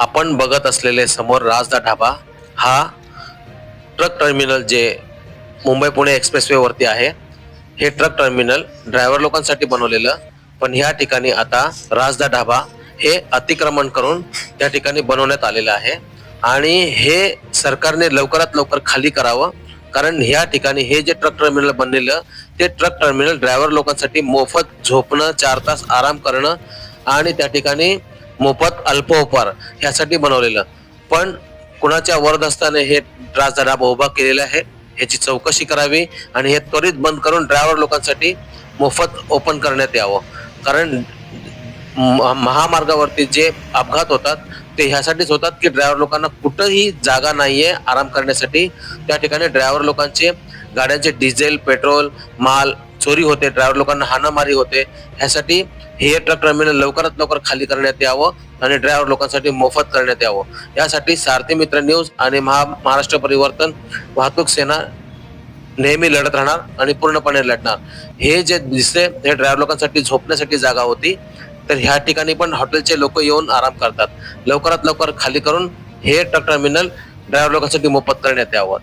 आपण बघत असलेले समोर राजदा ढाबा हा ट्रक टर्मिनल जे मुंबई पुणे एक्सप्रेसवेवरती आहे हे ट्रक टर्मिनल ड्रायव्हर लोकांसाठी बनवलेलं. पण ह्या ठिकाणी आता राजदा ढाबा हे अतिक्रमण करून त्या ठिकाणी बनवण्यात आलेलं आहे. आणि हे सरकारने लवकरात लवकर खाली करावं कारण ह्या ठिकाणी हे जे ट्रक टर्मिनल बनलेलं ते ट्रक टर्मिनल ड्रायव्हर लोकांसाठी मोफत झोपणं चार तास आराम करणं आणि त्या ठिकाणी मोफत अल्पोपहार ह्यासाठी बनवलेलं. पण कुणाच्या वरदस्ताने हे राजदा ढाबा उभा केलेला आहे ह्याची चौकशी करावी आणि हे त्वरित बंद करून ड्रायव्हर लोकांसाठी मोफत ओपन करण्यात यावं. कारण महामार्गावरती जे अपघात होतात ते ह्यासाठीच होतात की ड्रायव्हर लोकांना कुठंही जागा नाहीये आराम करण्यासाठी. त्या ठिकाणी ड्रायव्हर लोकांचे गाड्यांचे डिझेल पेट्रोल माल चोरी होते ड्रायव्हर लोकांना हाणामारी होते. ह्यासाठी हे ट्रक टर्मिनल लवकरात लवकर खाली करण्यात यावं आणि ड्रायव्हर लोकांसाठी मोफत करण्यात यावं. यासाठी सारथी मित्र न्यूज आणि महा महाराष्ट्र परिवर्तन वाहतूक सेना नेहमी लढत राहणार आणि पूर्णपणे लढणार. हे जे दिसते हे ड्रायव्हर लोकांसाठी झोपण्यासाठी जागा होती. तर ह्या ठिकाणी पण हॉटेलचे लोक येऊन आराम करतात. लवकरात लवकर खाली करून हे ट्रक टर्मिनल ड्रायव्हर लोकांसाठी मोफत करण्यात यावं.